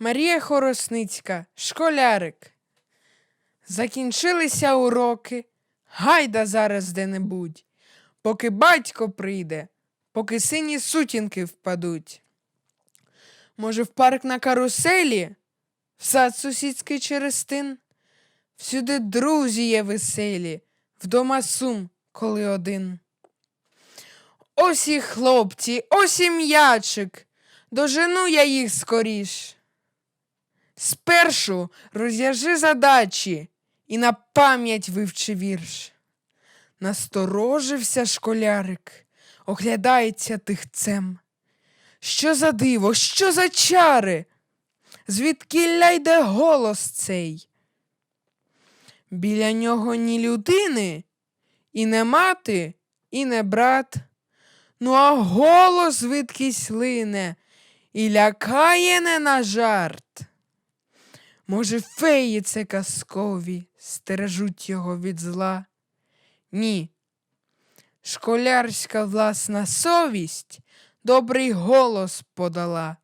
Марія Хоросницька, школярик. Закінчилися уроки, гайда зараз де-небудь, поки батько прийде, поки сині сутінки впадуть. Може, в парк на каруселі, в сад сусідський через тин? Всюди друзі є веселі, вдома сум, коли один. Ось і хлопці, ось і м'ячик, дожену я їх скоріш. Спершу розв'яжи задачі і на пам'ять вивчи вірш. Насторожився школярик, оглядається тихцем. Що за диво, що за чари? Звідкілля йде голос цей? Біля нього ні людини, і не мати, і не брат. Ну, а голос звідкись лине і лякає не на жарт. Може, феї це казкові, стережуть його від зла? Ні. Школярська власна совість добрий голос подала.